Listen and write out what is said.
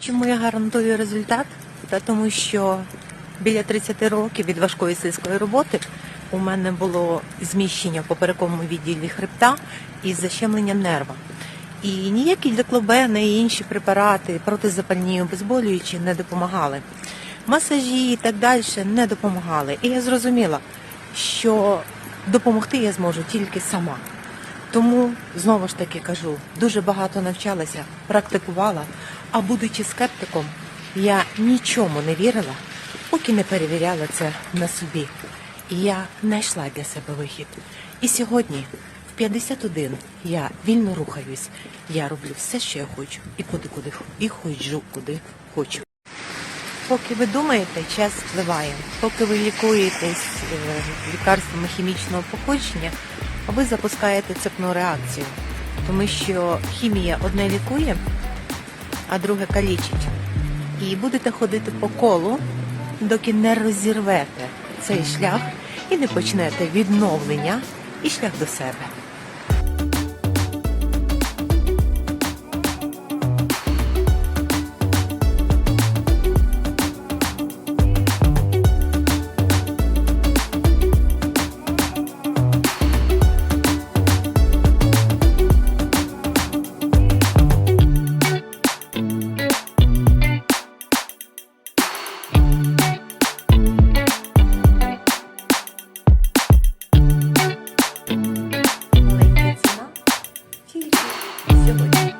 Чому я гарантую результат? Та тому що біля 30 років від важкої сільської роботи у мене було зміщення в поперековому відділі хребта і защемлення нерва. І ніякі деклобени і інші препарати протизапальні обезболюючі не допомагали. Масажі і так далі не допомагали. І я зрозуміла, що допомогти я зможу тільки сама. Тому знову ж таки кажу, дуже багато навчалася, практикувала, а будучи скептиком, я нічому не вірила, поки не перевіряла це на собі. І я знайшла для себе вихід. І сьогодні, в 51, я вільно рухаюсь. Я роблю все, що я хочу, і куди куди і ходжу, куди хочу. Поки ви думаєте, час впливає. Поки ви лікуєтесь е, лікарствами хімічного походження, ви запускаєте цепну реакцію. Тому що хімія одне лікує, а друге калічить. І будете ходити по колу, доки не розірвете цей шлях і не почнете відновлення і шлях до себе. Double.